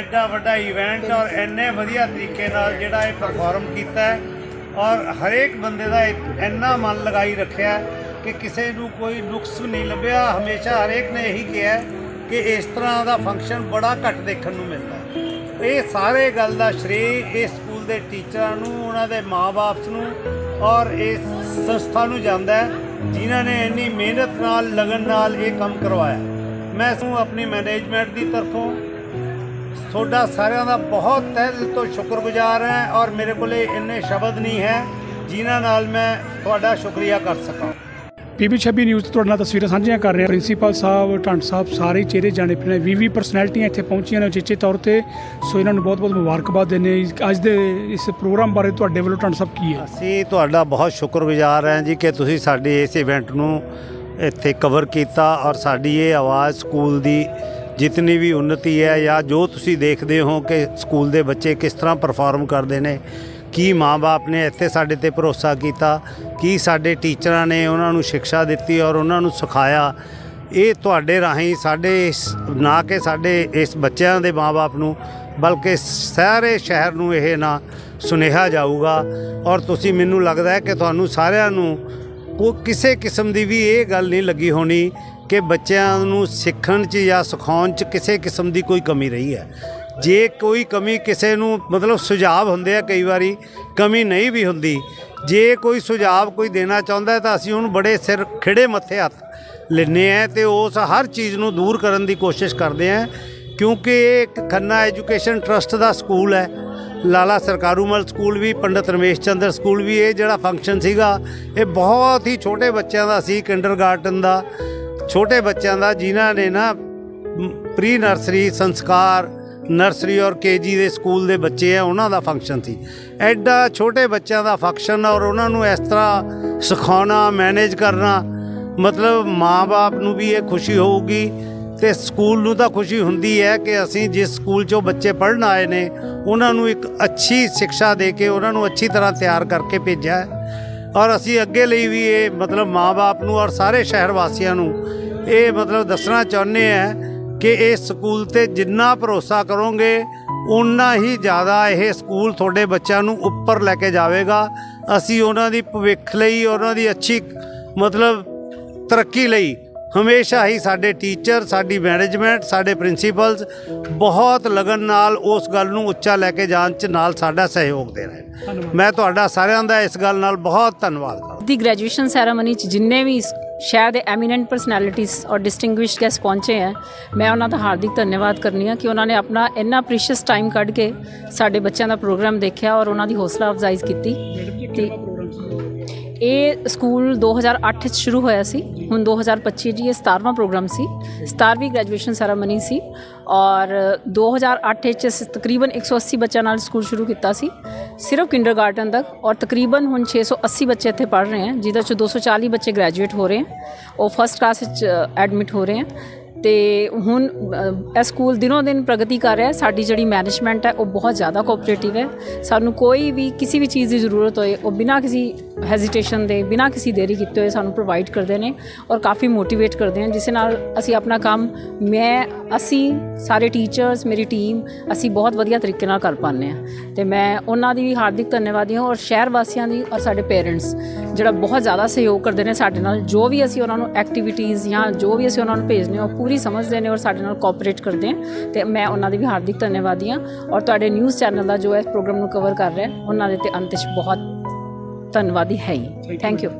ਐਡਾ ਵੱਡਾ ਇਵੈਂਟ ਔਰ ਇੰਨੇ ਵਧੀਆ ਤਰੀਕੇ ਨਾਲ ਜਿਹੜਾ ਇਹ ਪਰਫਾਰਮ ਕੀਤਾ ਹੈ ਔਰ ਹਰੇਕ ਬੰਦੇ ਦਾ ਇੰਨਾ ਮਨ ਲਗਾਈ ਰੱਖਿਆ ਕਿ ਕਿਸੇ ਨੂੰ ਕੋਈ ਨੁਕਸ ਨਹੀਂ ਲੱਭਿਆ। ਹਮੇਸ਼ਾ ਹਰੇਕ ਨੇ ਇਹੀ ਕਿਹਾ ਕਿ ਇਸ ਤਰ੍ਹਾਂ ਦਾ ਫੰਕਸ਼ਨ ਬੜਾ ਘੱਟ ਦੇਖਣ ਨੂੰ ਮਿਲਦਾ ਇਹ ਸਾਰੇ ਗੱਲ ਦਾ ਸ਼੍ਰੇਅ ਇਸ ਸਕੂਲ ਦੇ ਟੀਚਰਾਂ ਨੂੰ, ਉਹਨਾਂ ਦੇ ਮਾਪੇ ਨੂੰ ਔਰ ਇਸ ਸੰਸਥਾ ਨੂੰ ਜਾਂਦਾ ਹੈ, ਜਿਨ੍ਹਾਂ ਨੇ ਇੰਨੀ ਮਿਹਨਤ ਨਾਲ, ਲਗਨ ਨਾਲ ਇਹ ਕੰਮ ਕਰਵਾਇਆ। ਮੈਂ ਇਸ ਨੂੰ ਆਪਣੀ ਮੈਨੇਜਮੈਂਟ ਦੀ ਤਰਫੋਂ ਤੁਹਾਡਾ ਸਾਰਿਆਂ ਦਾ ਬਹੁਤ ਤਹਿ ਦਿਲ ਤੋਂ ਸ਼ੁਕਰਗੁਜ਼ਾਰ ਹਾਂ ਔਰ ਮੇਰੇ ਕੋਲੇ ਇੰਨੇ ਸ਼ਬਦ ਨਹੀਂ ਹੈ ਜਿਨ੍ਹਾਂ ਨਾਲ ਮੈਂ ਤੁਹਾਡਾ ਸ਼ੁਕਰੀਆ ਕਰ ਸਕਾਂ। ਪੀਬੀ 26 ਨਿਊਜ਼ ਤੁਹਾਡੇ ਨਾਲ ਤਸਵੀਰਾਂ ਸਾਂਝੀਆਂ ਕਰ ਰਹੇ ਹਾਂ ਪ੍ਰਿੰਸੀਪਲ ਸਾਹਿਬ ਟੰਡ ਸਾਹਿਬ ਸਾਰੇ ਚਿਹਰੇ ਜਾਣੇ ਨੇ 20 ਪਰਸਨੈਲਿਟੀਆਂ ਇੱਥੇ ਪਹੁੰਚੀਆਂ ਨੇ ਉਚੇਚੇ ਤੌਰ ਤੇ। ਸੋ ਇਹਨਾਂ ਨੂੰ ਬਹੁਤ-ਬਹੁਤ ਮੁਬਾਰਕਬਾਦ ਦਿੰਦੇ। ਅੱਜ ਦੇ ਇਸ ਪ੍ਰੋਗਰਾਮ ਬਾਰੇ ਤੁਹਾਡੇ ਵੱਲੋਂ ਟੰਡ ਸਾਹਿਬ ਕੀ ਹੈ? ਅਸੀਂ ਤੁਹਾਡਾ ਬਹੁਤ ਸ਼ੁਕਰਗੁਜ਼ਾਰ ਹਾਂ ਜੀ ਕਿ ਤੁਸੀਂ ਸਾਡੇ ਇਸ ਇਵੈਂਟ ਨੂੰ ਇੱਥੇ ਕਵਰ ਕੀਤਾ ਔਰ ਸਾਡੀ ਇਹ ਆਵਾਜ਼ ਸਕੂਲ ਦੀ ਜਿਤਨੀ ਵੀ ਉન્નਤੀ ਹੈ ਜਾਂ ਜੋ ਤੁਸੀਂ ਦੇਖਦੇ ਹੋ ਕਿ ਸਕੂਲ ਦੇ ਬੱਚੇ ਕਿਸ ਤਰ੍ਹਾਂ ਪਰਫਾਰਮ ਕਰਦੇ ਨੇ, ਕੀ ਮਾਪੇ ਨੇ ਇੱਥੇ ਸਾਡੇ ਤੇ ਭਰੋਸਾ ਕੀਤਾ, ਕੀ ਸਾਡੇ ਟੀਚਰਾਂ ਨੇ ਉਹਨਾਂ ਨੂੰ ਸਿੱਖਿਆ ਦਿੱਤੀ ਔਰ ਉਹਨਾਂ ਨੂੰ ਸਿਖਾਇਆ, ਇਹ ਤੁਹਾਡੇ ਰਾਹੀਂ ਸਾਡੇ ਇਸ, ਨਾ ਕਿ ਸਾਡੇ ਇਸ ਬੱਚਿਆਂ ਦੇ ਮਾਪੇ ਨੂੰ, ਬਲਕਿ ਸਾਰੇ ਸ਼ਹਿਰ ਨੂੰ ਇਹ ਨਾ ਸੁਨੇਹਾ ਜਾਊਗਾ। ਔਰ ਤੁਸੀਂ ਮੈਨੂੰ ਲੱਗਦਾ ਹੈ ਕਿ ਤੁਹਾਨੂੰ ਸਾਰਿਆਂ ਨੂੰ ਕੋ, ਕਿਸੇ ਕਿਸਮ ਦੀ ਵੀ ਇਹ ਗੱਲ ਨਹੀਂ ਲੱਗੀ ਹੋਣੀ ਕਿ ਬੱਚਿਆਂ ਨੂੰ ਸਿੱਖਣ 'ਚ ਜਾਂ ਸਿਖਾਉਣ 'ਚ ਕਿਸੇ ਕਿਸਮ ਦੀ ਕੋਈ ਕਮੀ ਰਹੀ ਹੈ। ਜੇ ਕੋਈ ਕਮੀ ਕਿਸੇ ਨੂੰ ਮਤਲਬ ਸੁਝਾਅ ਹੁੰਦੇ ਆ ਕਈ ਵਾਰੀ, ਕਮੀ ਨਹੀਂ ਵੀ ਹੁੰਦੀ। ਜੇ ਕੋਈ ਸੁਝਾਅ ਕੋਈ ਦੇਣਾ ਚਾਹੁੰਦਾ ਤਾਂ ਅਸੀਂ ਉਹਨੂੰ ਬੜੇ ਸਿਰ ਖਿੜੇ ਮੱਥੇ ਹੱਥ ਲੈਂਦੇ ਆ ਤੇ ਉਸ ਹਰ ਚੀਜ਼ ਨੂੰ ਦੂਰ ਕਰਨ ਦੀ ਕੋਸ਼ਿਸ਼ ਕਰਦੇ ਆ ਕਿਉਂਕਿ ਇਹ ਇੱਕ ਖੰਨਾ ਐਜੂਕੇਸ਼ਨ ਟਰਸਟ ਦਾ ਸਕੂਲ ਹੈ। ਲਾਲਾ ਸਰਕਾਰੂਮਲ ਸਕੂਲ ਵੀ, ਪੰਡਤ ਰਮੇਸ਼ ਚੰਦਰ ਸਕੂਲ ਵੀ, ਇਹ ਜਿਹੜਾ ਫੰਕਸ਼ਨ ਸੀਗਾ, ਇਹ ਬਹੁਤ ਹੀ ਛੋਟੇ ਬੱਚਿਆਂ ਦਾ ਸੀ, ਕਿੰਡਰਗਾਰਟਨ ਦਾ। ਛੋਟੇ ਬੱਚਿਆਂ ਦਾ, ਜਿਨ੍ਹਾਂ ਨੇ ਨਾ ਪ੍ਰੀ ਨਰਸਰੀ ਸੰਸਕਾਰ ਨਰਸਰੀ ਔਰ ਕੇਜੀ ਦੇ ਸਕੂਲ ਦੇ ਬੱਚੇ ਆ, ਉਹਨਾਂ ਦਾ ਫੰਕਸ਼ਨ ਸੀ। ਐਡਾ ਛੋਟੇ ਬੱਚਿਆਂ ਦਾ ਫੰਕਸ਼ਨ ਔਰ ਉਹਨਾਂ ਨੂੰ ਇਸ ਤਰ੍ਹਾਂ ਸਿਖਾਉਣਾ ਮੈਨੇਜ ਕਰਨਾ, ਮਤਲਬ ਮਾਂ-ਬਾਪ ਨੂੰ ਵੀ ਇਹ ਖੁਸ਼ੀ ਹੋਊਗੀ ਤੇ ਸਕੂਲ ਨੂੰ ਤਾਂ ਖੁਸ਼ੀ ਹੁੰਦੀ ਹੈ ਕਿ ਅਸੀਂ ਜਿਸ ਸਕੂਲ 'ਚੋਂ ਬੱਚੇ ਪੜ੍ਹਨ ਆਏ ਨੇ, ਉਹਨਾਂ ਨੂੰ ਇੱਕ ਅੱਛੀ ਸਿੱਖਿਆ ਦੇ ਕੇ, ਉਹਨਾਂ ਨੂੰ ਅੱਛੀ ਤਰ੍ਹਾਂ ਤਿਆਰ ਕਰਕੇ ਭੇਜਿਆ ਔਰ ਅਸੀਂ ਅੱਗੇ ਲਈ ਵੀ ਇਹ ਮਤਲਬ ਮਾਂ-ਬਾਪ ਨੂੰ ਔਰ ਸਾਰੇ ਸ਼ਹਿਰ ਵਾਸੀਆਂ ਨੂੰ ਇਹ ਮਤਲਬ ਦੱਸਣਾ ਚਾਹੁੰਦੇ ਆ ਕਿ ਇਹ ਸਕੂਲ ਤੇ ਜਿੰਨਾ ਭਰੋਸਾ ਕਰੋਗੇ ਉਨਾ ਹੀ ਜ਼ਿਆਦਾ ਇਹ ਸਕੂਲ ਤੁਹਾਡੇ ਬੱਚਿਆਂ ਨੂੰ ਉੱਪਰ ਲੈ ਕੇ ਜਾਵੇਗਾ। ਅਸੀਂ ਉਹਨਾਂ ਦੀ ਭਵਿੱਖ ਲਈ, ਉਹਨਾਂ ਦੀ ਅੱਛੀ ਮਤਲਬ ਤਰੱਕੀ ਲਈ ਹਮੇਸ਼ਾ ਹੀ ਸਾਡੇ ਟੀਚਰ ਸਾਡੀ ਮੈਨੇਜਮੈਂਟ ਸਾਡੇ ਪ੍ਰਿੰਸੀਪਲਸ ਬਹੁਤ ਲਗਨ ਨਾਲ ਉਸ ਗੱਲ ਨੂੰ ਉੱਚਾ ਲੈ ਕੇ ਜਾਣ 'ਚ ਨਾਲ ਸਾਡਾ ਸਹਿਯੋਗ ਦੇ ਰਹੇ ਮੈਂ ਤੁਹਾਡਾ ਸਾਰਿਆਂ ਦਾ ਇਸ ਗੱਲ ਨਾਲ ਬਹੁਤ ਧੰਨਵਾਦ ਕਰਦਾ ਦੀ ਗ੍ਰੈਜੂਏਸ਼ਨ ਸੈਰਾਮਨੀ ਚ ਜਿੰਨੇ ਵੀ ਇਸ ਸ਼ਹਿਰ ਦੇ ਐਮੀਨੈਂਟ ਪਰਸਨੈਲਿਟੀਜ਼ ਔਰ ਡਿਸਟਿੰਗੁਇਸ਼ਡ ਗੈਸਟ ਪਹੁੰਚੇ ਹੈ ਮੈਂ ਉਹਨਾਂ ਦਾ ਹਾਰਦਿਕ ਧੰਨਵਾਦ ਕਰਨੀ ਆ ਕਿ ਉਹਨਾਂ ਨੇ ਆਪਣਾ ਇੰਨਾ ਪ੍ਰੀਸ਼ੀਅਸ ਟਾਈਮ ਕੱਢ ਕੇ ਸਾਡੇ ਬੱਚਿਆਂ ਦਾ ਪ੍ਰੋਗਰਾਮ ਦੇਖਿਆ ਔਰ ਉਹਨਾਂ ਦੀ ਹੌਸਲਾ ਅਫਜ਼ਾਈ ਕੀਤੀ। ਤੇ ਇਹ ਸਕੂਲ 2008 ਚ ਸ਼ੁਰੂ ਹੋਇਆ ਸੀ। ਹੁਣ 2025 ਜੀ ਇਹ 17ਵਾਂ ਪ੍ਰੋਗਰਾਮ ਸੀ। 17ਵੀਂ ਗ੍ਰੈਜੂਏਸ਼ਨ ਸੈਰਾਮਨੀ ਸੀ ਔਰ 2008 ਚ ਅਸੀਂ ਤਕਰੀਬਨ 180 ਬੱਚਿਆਂ ਨਾਲ ਸਕੂਲ ਸ਼ੁਰੂ ਕੀਤਾ ਸੀ। ਸਿਰਫ ਕਿੰਡਰਗਾਰਟਨ ਤੱਕ ਔਰ ਤਕਰੀਬਨ ਹੁਣ 680 ਬੱਚੇ ਇੱਥੇ ਪੜ੍ਹ ਰਹੇ ਹਨ ਜਿਹਦੇ ਚ 240 ਬੱਚੇ ਗ੍ਰੈਜੂਏਟ ਹੋ ਰਹੇ ਹਨ ਉਹ ਫਸਟ ਕਲਾਸ ਵਿੱਚ ਐਡਮਿਟ ਹੋ ਰਹੇ ਹਨ ਤੇ ਹੁਣ ਇਹ ਸਕੂਲ ਦਿਨੋਂ ਦਿਨ ਪ੍ਰਗਤੀ ਕਰ ਰਿਹਾ ਹੈ। ਸਾਡੀ ਜਿਹੜੀ ਮੈਨੇਜਮੈਂਟ ਹੈ, ਉਹ ਬਹੁਤ ਜ਼ਿਆਦਾ ਕੋਆਪਰੇਟਿਵ ਹੈ। ਸਾਨੂੰ ਕੋਈ ਵੀ, ਕਿਸੇ ਵੀ ਚੀਜ਼ ਦੀ ਜ਼ਰੂਰਤ ਹੋਏ, ਉਹ ਬਿਨਾਂ ਕਿਸੇ ਹੈਜ਼ਿਟੇਸ਼ਨ ਦੇ, ਬਿਨਾਂ ਕਿਸੇ ਦੇਰੀ ਕੀਤੇ ਹੋਏ ਸਾਨੂੰ ਪ੍ਰੋਵਾਈਡ ਕਰਦੇ ਨੇ ਔਰ ਕਾਫੀ ਮੋਟੀਵੇਟ ਕਰਦੇ ਹਨ ਜਿਸ ਨਾਲ ਅਸੀਂ ਆਪਣਾ ਕੰਮ, ਮੈਂ, ਅਸੀਂ ਸਾਰੇ ਟੀਚਰਸ ਮੇਰੀ ਟੀਮ ਅਸੀਂ ਬਹੁਤ ਵਧੀਆ ਤਰੀਕੇ ਨਾਲ ਕਰ ਪਾਉਂਦੇ ਹਾਂ। ਤੇ ਮੈਂ ਉਹਨਾਂ ਦੀ ਵੀ ਹਾਰਦਿਕ ਧੰਨਵਾਦੀ ਹਾਂ ਔਰ ਸ਼ਹਿਰ ਵਾਸੀਆਂ ਦੀ ਔਰ ਸਾਡੇ ਪੇਰੈਂਟਸ ਜਿਹੜਾ ਬਹੁਤ ਜ਼ਿਆਦਾ ਸਹਿਯੋਗ ਕਰਦੇ ਨੇ ਸਾਡੇ ਨਾਲ। ਜੋ ਵੀ ਅਸੀਂ ਉਹਨਾਂ ਨੂੰ ਐਕਟੀਵਿਟੀਜ਼ ਜਾਂ ਜੋ ਵੀ ਅਸੀਂ ਉਹਨਾਂ ਨੂੰ ਭੇਜਦੇ ਹਾਂ, ਉਹ ਪੂਰੀ ਸਮਝਦੇ ਨੇ ਔਰ ਸਾਡੇ ਨਾਲ ਕੋਆਪਰੇਟ ਕਰਦੇ ਹਨ ਤੇ ਮੈਂ ਉਹਨਾਂ ਦੀ ਵੀ ਹਾਰਦਿਕ ਧੰਨਵਾਦੀ ਹਾਂ ਔਰ ਤੁਹਾਡੇ ਨਿਊਜ਼ ਚੈਨਲ ਦਾ ਜੋ ਇਸ ਪ੍ਰੋਗਰਾਮ ਨੂੰ ਕਵਰ ਕਰ ਰਿਹਾ ਉਹਨਾਂ ਦੇ ਤੇ ਅੰਤ 'ਚ ਬਹੁਤ ਧੰਨਵਾਦੀ ਹੈ ਹੀ। Thank you